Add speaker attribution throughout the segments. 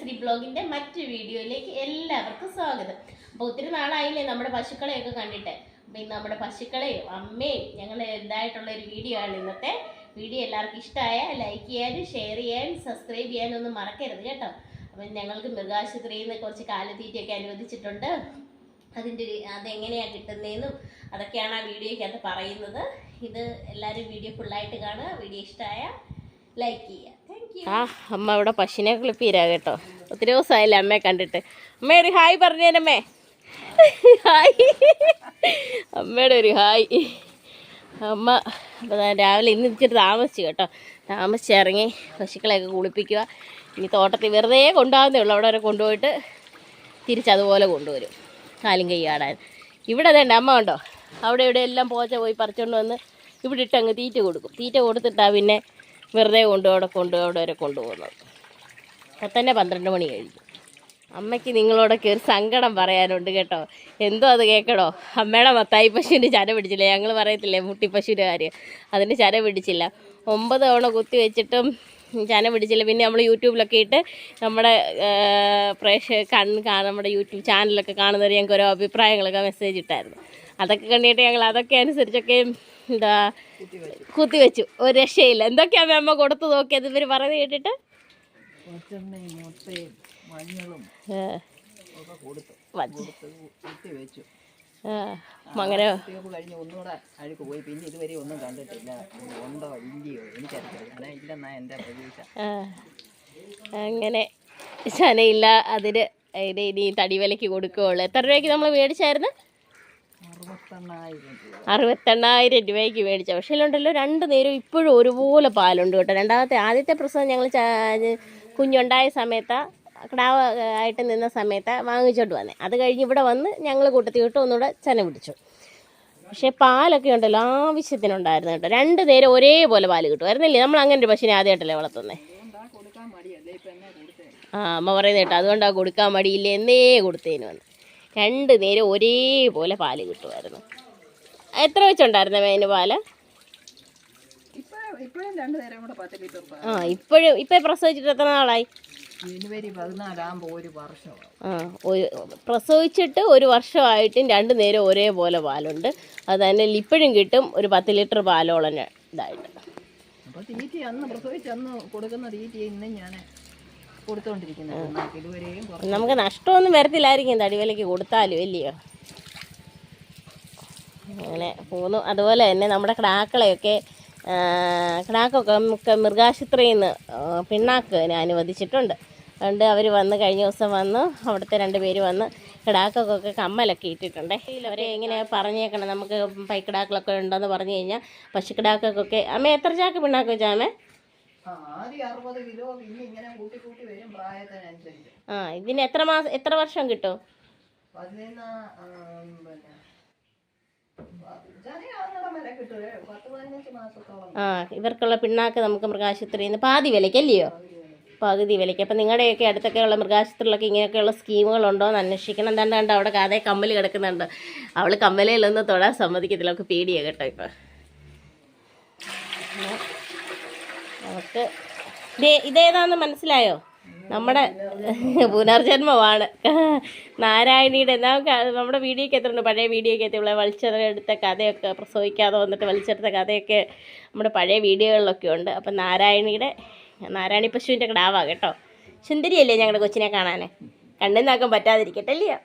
Speaker 1: Nursery ബ്ലോഗിന്റെ മറ്റു വീഡിയോയിലേക്ക് എല്ലാവർക്കും സ്വാഗതം. അപ്പോൾ ഒത്തിരി നാളായില്ലേ നമ്മുടെ പശുക്കളെയൊക്കെ കണ്ടിട്ട്. അപ്പം ഇന്ന് നമ്മുടെ പശുക്കളെയും അമ്മയും ഞങ്ങൾ എന്തായിട്ടുള്ള ഒരു വീഡിയോ ആണ് ഇന്നത്തെ. വീഡിയോ എല്ലാവർക്കും ഇഷ്ടമായ ലൈക്ക് ചെയ്യാനും ഷെയർ ചെയ്യാനും സബ്സ്ക്രൈബ് ചെയ്യാനും ഒന്നും മറക്കരുത് കേട്ടോ. അപ്പം ഞങ്ങൾക്ക് മൃഗാശുപത്രിയിൽ നിന്ന് കുറച്ച് കാലത്തീറ്റയൊക്കെ അനുവദിച്ചിട്ടുണ്ട്. അതിന്റെ അതെങ്ങനെയാണ് കിട്ടുന്നതെന്നും അതൊക്കെയാണ് ആ വീഡിയോയ്ക്കകത്ത് പറയുന്നത്. ഇത് എല്ലാവരും വീഡിയോ ഫുള്ളായിട്ട് കാണുക. വീഡിയോ ഇഷ്ടമായ ലൈക്ക് ചെയ്യുക. ആ അമ്മ ഇവിടെ പശുവിനെ കുളിപ്പീരാ കേട്ടോ. ഒത്തിരി ദിവസമായില്ല അമ്മയെ കണ്ടിട്ട്. അമ്മ ഒരു ഹായ് പറഞ്ഞേനമ്മേ ഹായ്. അമ്മയുടെ ഒരു ഹായ്. അമ്മ രാവിലെ ഇന്ന് ഇച്ചിരി താമസിച്ചു കേട്ടോ. താമസിച്ചിറങ്ങി പശുക്കളെയൊക്കെ കുളിപ്പിക്കുക. ഇനി തോട്ടത്തിൽ വെറുതെ കൊണ്ടുപോകുന്നേ ഉള്ളൂ. അവിടെ വരെ കൊണ്ടുപോയിട്ട് തിരിച്ചതുപോലെ കൊണ്ടുവരും. കാലും കൈ ആടാൻ. ഇവിടെ തന്നെ അമ്മ ഉണ്ടോ അവിടെ ഇവിടെ എല്ലാം പോച്ച പോയി പറിച്ചുകൊണ്ട് വന്ന് ഇവിടെ ഇട്ട് അങ്ങ് തീറ്റ കൊടുക്കും. തീറ്റ കൊടുത്തിട്ടാ പിന്നെ വെറുതെ കൊണ്ടു അവിടെ കൊണ്ടു അവിടെ വരെ കൊണ്ടുപോകുന്നത്. അപ്പം തന്നെ പന്ത്രണ്ട് മണി കഴിഞ്ഞു. അമ്മയ്ക്ക് നിങ്ങളോടൊക്കെ ഒരു സങ്കടം പറയാനുണ്ട് കേട്ടോ. എന്തോ അത് കേൾക്കണോ അമ്മയുടെ മത്തായി പശുവിന്റെ ചര പിടിച്ചില്ല? ഞങ്ങൾ പറയത്തില്ലേ മുട്ടി പശുവിന്റെ കാര്യം? അതിന്റെ ചര പിടിച്ചില്ല. ഒമ്പത് തവണ കുത്തി വെച്ചിട്ടും ചന പിടിച്ചില്ല. പിന്നെ നമ്മൾ യൂട്യൂബിലൊക്കെ ഇട്ട് നമ്മുടെ പ്രേക്ഷക കൺ കാ- നമ്മുടെ യൂട്യൂബ് ചാനലൊക്കെ കാണുന്നവർ ഞങ്ങൾക്ക് ഓരോ അഭിപ്രായങ്ങളൊക്കെ മെസ്സേജ് ഇട്ടായിരുന്നു. അതൊക്കെ കണ്ടിട്ട് ഞങ്ങൾ അതൊക്കെ അനുസരിച്ചൊക്കെ എന്താ കുത്തിവെച്ചു. ഒരു രക്ഷയില്ല. എന്തൊക്കെയാണ് അമ്മ കൊടുത്തു നോക്കിയത്? ഇവർ പറഞ്ഞു കേട്ടിട്ട്? അങ്ങനെ
Speaker 2: അഴുക്ക് പോയി പിന്നെ ഇതുവരെ ഒന്നും കണ്ടിട്ടില്ല
Speaker 1: അങ്ങനെ ശനയില്ല. അതിന് ഇനി തടിവലക്ക് കൊടുക്കുകയുള്ളു. എത്ര രൂപയ്ക്ക് നമ്മൾ മേടിച്ചായിരുന്നു?
Speaker 2: അറുപത്തെണ്ണായിരം രൂപ.
Speaker 1: അറുപത്തെണ്ണായിരം രൂപയ്ക്ക് മേടിച്ച പക്ഷേ ഉണ്ടല്ലോ രണ്ട് നേരം ഇപ്പോഴും ഒരുപോലെ പാലുണ്ട് കേട്ടോ. രണ്ടാമത്തെ ആദ്യത്തെ പ്രസവം ഞങ്ങൾ കുഞ്ഞുണ്ടായ സമയത്ത് കടാവ് ആയിട്ട് നിന്ന സമയത്ത് വാങ്ങിച്ചോണ്ട് വന്നേ. അത് കഴിഞ്ഞ് ഇവിടെ വന്ന് ഞങ്ങൾ കൂട്ടത്തിൽ വിട്ട് ഒന്നുകൂടെ ചന പിടിച്ചു. പക്ഷേ പാലൊക്കെ ഉണ്ടല്ലോ ആവശ്യത്തിനുണ്ടായിരുന്നു കേട്ടോ. രണ്ട് നേരം ഒരേപോലെ പാൽ കിട്ടുമായിരുന്നില്ലേ നമ്മൾ അങ്ങനെ ഒരു പശുവിനെ ആദ്യമായിട്ടല്ലേ
Speaker 2: എന്നെ
Speaker 1: ആ അമ്മ പറയുന്നേട്ടോ അതുകൊണ്ടാണ് കൊടുക്കാൻ മടിയില്ല? എന്നേ കൊടുത്തേനു വന്ന്. രണ്ട് നേരം ഒരേപോലെ പാൽ കിട്ടുമായിരുന്നു. എത്ര വെച്ചുണ്ടായിരുന്നു മേന്
Speaker 2: പാൽ?
Speaker 1: ആ ഇപ്പോഴും ഇപ്പം പ്രസവിച്ചിട്ട് എത്ര നാളായി?
Speaker 2: ജനുവരി പതിനാലാകുമ്പോൾ ഒരു വർഷം
Speaker 1: ആ ഒരു പ്രസവിച്ചിട്ട് ഒരു വർഷമായിട്ടും രണ്ട് നേരം ഒരേപോലെ പാലുണ്ട്. അത് തന്നെ ഇപ്പോഴും കിട്ടും ഒരു പത്ത് ലിറ്റർ പാലോളം ഇതായിട്ട്.
Speaker 2: അപ്പോൾ തീറ്റ അന്ന് പ്രസവിച്ച് അന്ന് കൊടുക്കുന്ന തീറ്റി ഇന്ന് ഞാൻ ഇതുവരെയും
Speaker 1: നമുക്ക് നഷ്ടമൊന്നും വരത്തില്ലായിരിക്കും തടിവിലയ്ക്ക് കൊടുത്താലും ഇല്ലയോ അങ്ങനെ പോന്നു. അതുപോലെ തന്നെ നമ്മുടെ കിടാക്കളെയൊക്കെ കിടാക്കൊക്കെ നമുക്ക് മൃഗാശുപത്രിയിൽ നിന്ന് പിണ്ണാക്ക് പിണ്ണാക്കിന് അനുവദിച്ചിട്ടുണ്ട്. അതുകൊണ്ട് അവർ വന്ന് കഴിഞ്ഞ ദിവസം വന്ന്. അവിടുത്തെ രണ്ട് പേര് വന്ന് കിടാക്കൊക്കെ കമ്മലൊക്കെ ഇട്ടിട്ടുണ്ട്. അവരെ ഇങ്ങനെ പറഞ്ഞേക്കണം. നമുക്ക് പൈക്കിടാക്കളൊക്കെ ഉണ്ടെന്ന് പറഞ്ഞു കഴിഞ്ഞാൽ പശുക്കിടാക്കൊക്കെ അമ്മ എത്ര ചാക്ക് പിണ്ണാക്ക് വെച്ചാൽ അമ്മേ?
Speaker 2: ആ,
Speaker 1: ഇതിന് എത്ര മാസം എത്ര വർഷം കിട്ടും? ആ ഇവർക്കുള്ള പിണ്ണാക്ക് നമുക്ക് മൃഗാശുപത്രിയിൽ നിന്ന് പാതി വിലയ്ക്കല്ലയോ? പകുതി വിലയ്ക്ക്. അപ്പം നിങ്ങളുടെയൊക്കെ അടുത്തൊക്കെ ഉള്ള മൃഗാശുപത്രിയിലൊക്കെ ഇങ്ങനെയൊക്കെയുള്ള സ്കീമുകളുണ്ടോ എന്ന് അന്വേഷിക്കണം. എന്താണ്ട് കണ്ടോ അവിടെ കാതെ കമ്മൽ കിടക്കുന്നുണ്ട്. അവൾ കമ്മലയിലൊന്നും തൊടാൻ സമ്മതിക്കത്തില്ല. അവൾക്ക് പേടിയാണ് കേട്ടോ ഇപ്പം. നമുക്ക്. ഇതേ ഇതേതാന്ന് മനസ്സിലായോ? നമ്മുടെ പുനർജന്മമാണ്. നാരായണിയുടെ എന്നാ നമ്മുടെ വീഡിയോക്ക് എത്രയുണ്ട്? പഴയ വീഡിയോക്ക് എത്തിയുള്ള വലിച്ചെടുത്ത കഥയൊക്കെ പ്രസവിക്കാതെ വന്നിട്ട് വലിച്ചെടുത്ത കഥയൊക്കെ നമ്മുടെ പഴയ വീഡിയോകളിലൊക്കെ ഉണ്ട്. അപ്പം നാരായണിയുടെ നാരായണി പശുവിന്റെ കിടാവാ കേട്ടോ. സുന്ദരിയല്ലേ ഞങ്ങളുടെ കൊച്ചിനെ കാണാൻ കണ്ണിന്നാക്കാൻ പറ്റാതിരിക്കട്ടെ അല്ലയോ?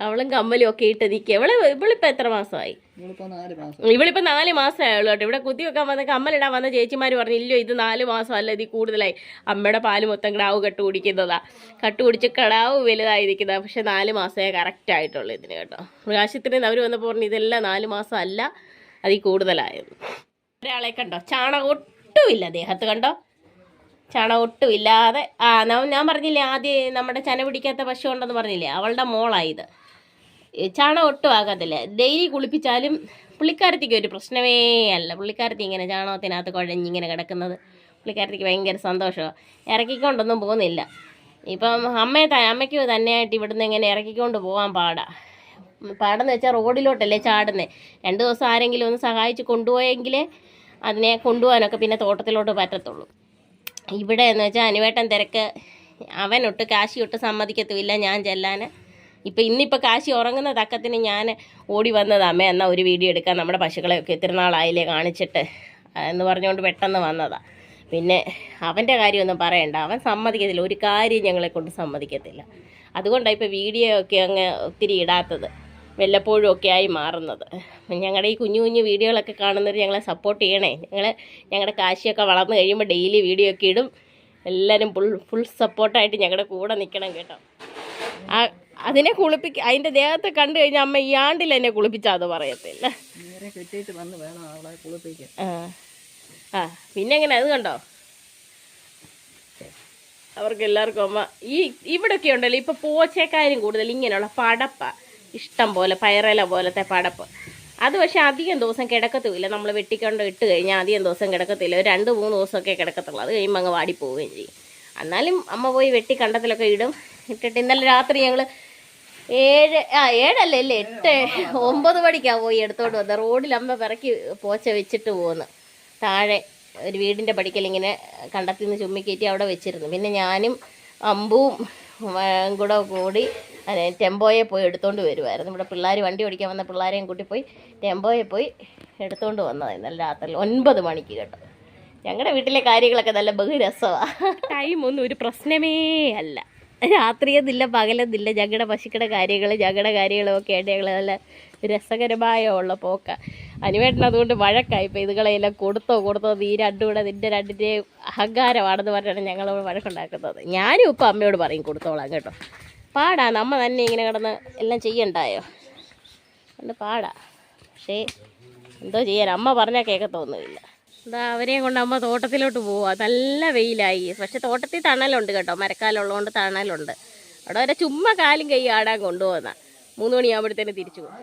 Speaker 1: അവളും കമ്മലും ഒക്കെ ഇട്ട് നിൽക്കുക ഇവൾ ഇവളിപ്പോൾ എത്ര മാസമായി?
Speaker 2: ഇവളിപ്പോ നാല് മാസം.
Speaker 1: ഇവളിപ്പോൾ നാല് മാസമേ ഉള്ളൂ കേട്ടോ. ഇവിടെ കുത്തി വെക്കാൻ വന്ന കമ്മലിടാൻ വന്ന ചേച്ചിമാര് പറഞ്ഞു ഇല്ലയോ ഇത് നാല് മാസം അല്ല ഇതിൽ കൂടുതലായി. അമ്മയുടെ പാൽ മൊത്തം കിടാവ് കട്ട് കുടിക്കുന്നതാ. കട്ട് കുടിച്ച് കിടാവ് വലുതായി നിൽക്കുന്നത്. പക്ഷെ നാല് മാസമേ കറക്റ്റ് ആയിട്ടുള്ളൂ ഇതിന് കേട്ടോ. മൃഗാശുപത്രിയിൽ നിന്ന് അവർ വന്നപ്പോൾ പറഞ്ഞു ഇതെല്ലാം നാല് മാസം അല്ല അതിൽ കൂടുതലായിരുന്നു ഒരാളെ കണ്ടോ? ചാണകം ഒട്ടുമില്ല ദേഹത്ത് കണ്ടോ? ചാണകം ഒട്ടുമില്ലാതെ. ആ ന- ഞാൻ പറഞ്ഞില്ലേ ആദ്യം നമ്മുടെ ചന പിടിക്കാത്ത പശു ഉണ്ടെന്ന് പറഞ്ഞില്ലേ? അവളുടെ മോളായത് ചാണകം ഒട്ടും ആകത്തില്ല. ഡെയിലി കുളിപ്പിച്ചാലും പുള്ളിക്കാരത്തിക്ക് ഒരു പ്രശ്നമേ അല്ല. പുള്ളിക്കാരത്തി ഇങ്ങനെ ചാണകത്തിനകത്ത് കുഴഞ്ഞിങ്ങനെ കിടക്കുന്നത് പുള്ളിക്കാരത്തിക്ക് ഭയങ്കര സന്തോഷമാണ് ഇറക്കിക്കൊണ്ടൊന്നും പോകുന്നില്ല. ഇപ്പം അമ്മയെ അമ്മയ്ക്ക് തന്നെയായിട്ട് ഇവിടുന്ന് ഇങ്ങനെ ഇറക്കിക്കൊണ്ട് പോകാൻ പാടാ. പാടെന്ന് വെച്ചാൽ റോഡിലോട്ടല്ലേ ചാടുന്നത് രണ്ട് ദിവസം ആരെങ്കിലും ഒന്ന് സഹായിച്ച് കൊണ്ടുപോയെങ്കിൽ അതിനെ കൊണ്ടുപോകാനൊക്കെ പിന്നെ തോട്ടത്തിലോട്ട് പറ്റത്തുള്ളൂ. ഇവിടെ എന്ന് വെച്ചാൽ അനുവേട്ടൻ തിരക്ക്. അവനൊട്ട് കാശി ഒട്ട് സമ്മതിക്കത്തുമില്ല ഞാൻ ചെല്ലാൻ ഇപ്പം ഇന്നിപ്പോൾ കാശി ഉറങ്ങുന്ന തക്കത്തിന് ഞാൻ ഓടി വന്നത് അമ്മ എന്നാൽ ഒരു വീഡിയോ എടുക്കാം നമ്മുടെ പശുക്കളെയൊക്കെ ഇത്തിരി നാളായില്ലേ കാണിച്ചിട്ട്. എന്ന് പറഞ്ഞുകൊണ്ട് പെട്ടെന്ന് വന്നതാ. പിന്നെ അവന്റെ കാര്യമൊന്നും പറയണ്ട. അവൻ സമ്മതിക്കത്തില്ല. ഒരു കാര്യം ഞങ്ങളെ കൊണ്ട് സമ്മതിക്കത്തില്ല. അതുകൊണ്ടാണ് ഇപ്പോൾ വീഡിയോ ഒക്കെ അങ്ങ് ഒത്തിരി ഇടാത്തത്. വല്ലപ്പോഴും ഒക്കെ ആയി മാറുന്നത്. ഞങ്ങളുടെ ഈ കുഞ്ഞു കുഞ്ഞു വീഡിയോകളൊക്കെ കാണുന്നവർ ഞങ്ങളെ സപ്പോർട്ട് ചെയ്യണേ. ഞങ്ങൾ ഞങ്ങളുടെ കാശിയൊക്കെ വളർന്നു കഴിയുമ്പോൾ ഡെയിലി വീഡിയോ ഒക്കെ ഇടും. എല്ലാവരും ഫുൾ ഫുൾ സപ്പോർട്ടായിട്ട് ഞങ്ങളുടെ കൂടെ നിൽക്കണം കേട്ടോ. ആ അതിനെ കുളിപ്പിക്ക അതിന്റെ ദേഹത്തെ കണ്ടു കഴിഞ്ഞാൽ അമ്മ ഈ ആണ്ടിൽ എന്നെ
Speaker 2: കുളിപ്പിച്ചാൽ അത് പറയത്തില്ല.
Speaker 1: ആ ആ പിന്നെ എങ്ങനെ? അത് കണ്ടോ? അവർക്ക് എല്ലാവർക്കും അമ്മ ഈ ഇവിടെയൊക്കെ ഉണ്ടല്ലോ ഇപ്പൊ പോച്ചേക്കാരും കൂടുതൽ ഇങ്ങനെയുള്ള പടപ്പ. ഇഷ്ടം പോലെ പയറല പോലത്തെ പടപ്പ്. അത് പക്ഷേ അധികം ദിവസം കിടക്കത്തുമില്ല. നമ്മൾ വെട്ടിക്കൊണ്ട് ഇട്ട് കഴിഞ്ഞാൽ അധികം ദിവസം കിടക്കത്തില്ല. ഒരു രണ്ട് മൂന്ന് ദിവസമൊക്കെ കിടക്കത്തുള്ളൂ. അത് കഴിയുമ്പോൾ അങ്ങ് വാടി പോവുകയും ചെയ്യും. എന്നാലും അമ്മ പോയി വെട്ടി കണ്ടത്തിലൊക്കെ ഇടും. ഇട്ടിട്ട് ഇന്നലെ രാത്രി ഞങ്ങൾ ഏഴ് ആ ഏഴല്ലേ അല്ലേ? എട്ട് ഒമ്പത് മണിക്കാണ് പോയി എടുത്തോണ്ട് വന്നത് റോഡിൽ അമ്മ പിറക്കി പോച്ച വെച്ചിട്ട് പോന്ന്. താഴെ ഒരു വീടിന്റെ പടിക്കൽ ഇങ്ങനെ കണ്ടത്തിൽ നിന്ന് ചുമ്മിക്കയറ്റി അവിടെ വെച്ചിരുന്നു. പിന്നെ ഞാനും അമ്പും കൂടെ കൂടി അതെ, ടെമ്പോയെ പോയി എടുത്തോണ്ട് വരുമായിരുന്നു ഇവിടെ പിള്ളേർ വണ്ടി ഓടിക്കാൻ വന്ന പിള്ളേരെയും കൂട്ടി പോയി ടെമ്പോയെ പോയി എടുത്തോണ്ട് വന്നതായിരുന്നു നല്ല രാത്രി ഒൻപത് മണിക്ക് കേട്ടോ. ഞങ്ങളുടെ വീട്ടിലെ കാര്യങ്ങളൊക്കെ നല്ല ബഹുരസമാണ് ടൈമൊന്നും ഒരു പ്രശ്നമേ അല്ല. രാത്രിയെന്നില്ല പകലെന്നില്ല ഞങ്ങളുടെ പശുക്കളുടെ കാര്യങ്ങൾ ഞങ്ങളുടെ കാര്യങ്ങളും ഒക്കെ ആയിട്ട് ഞങ്ങൾ നല്ല രസകരമായ ഉള്ള പോക്ക. അനുവേട്ടൻ അതുകൊണ്ട് വഴക്കായി ഇപ്പം ഇതുകളെല്ലാം കൊടുത്തോ കൊടുത്തോ നീ രണ്ടും കൂടെ നിന്റെ രണ്ടിന്റെ അഹങ്കാരമാണെന്ന് പറഞ്ഞാണ് ഞങ്ങളോട് വഴക്കുണ്ടാക്കുന്നത്. ഞാനും ഇപ്പം അമ്മയോട് പറയും കൊടുത്തോളാം കേട്ടോ. പാടാ നമ്മ തന്നെ ഇങ്ങനെ കിടന്ന് എല്ലാം ചെയ്യണ്ടായോ? അതുകൊണ്ട് പാടാ. പക്ഷേ എന്തോ ചെയ്യാൻ അമ്മ പറഞ്ഞാൽ കേൾക്കത്തൊന്നുമില്ല എന്താ അവരെയും കൊണ്ട് അമ്മ തോട്ടത്തിലോട്ട് പോവാ. നല്ല വെയിലായി. പക്ഷെ തോട്ടത്തിൽ തണലുണ്ട് കേട്ടോ. മരക്കാലുള്ളതുകൊണ്ട് തണലുണ്ട്. അവിടെ വരെ ചുമ്മാ കാലും കൈ ആടാൻ കൊണ്ടുപോകുന്ന മൂന്ന് മണിയാകുമ്പോഴത്തേന് തിരിച്ചു പോകും.